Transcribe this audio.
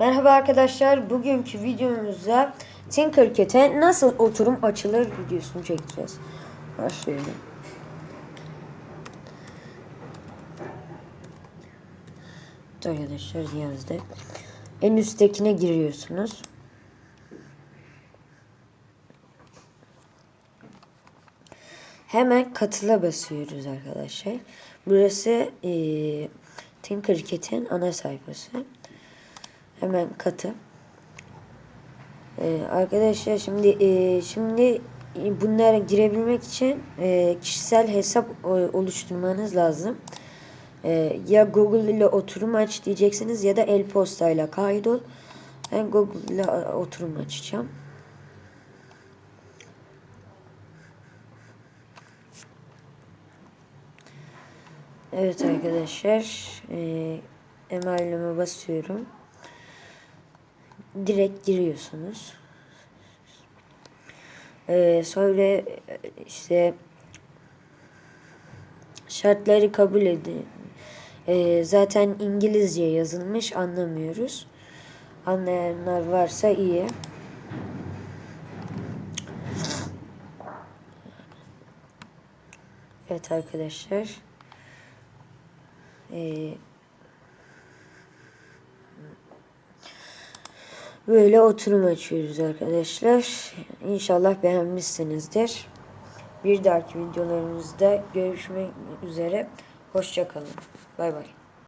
Merhaba arkadaşlar. Bugünkü videomuzda Tinkercad'e nasıl oturum açılır videosunu çekeceğiz. Başlayalım. Arkadaşlar yazdık. En üsttekine giriyorsunuz. Hemen katıla basıyoruz arkadaşlar. Burası eee Tinkercad'in ana sayfası. Hemen katı. Ee, arkadaşlar şimdi e, şimdi bunlara girebilmek için e, kişisel hesap oluşturmanız lazım. E, ya Google ile oturum aç diyeceksiniz ya da el postayla kaydol. Ben Google ile oturum açacağım. Evet arkadaşlar e, emailime basıyorum. Direkt giriyorsunuz. E, sonra işte şartları kabul edin. E, zaten İngilizce yazılmış anlamıyoruz. Anlayanlar varsa iyi. Evet arkadaşlar. Ee, böyle oturum açıyoruz arkadaşlar. İnşallah beğenmişsinizdir. Bir dahaki videolarımızda görüşmek üzere. Hoşçakalın. Bay bay.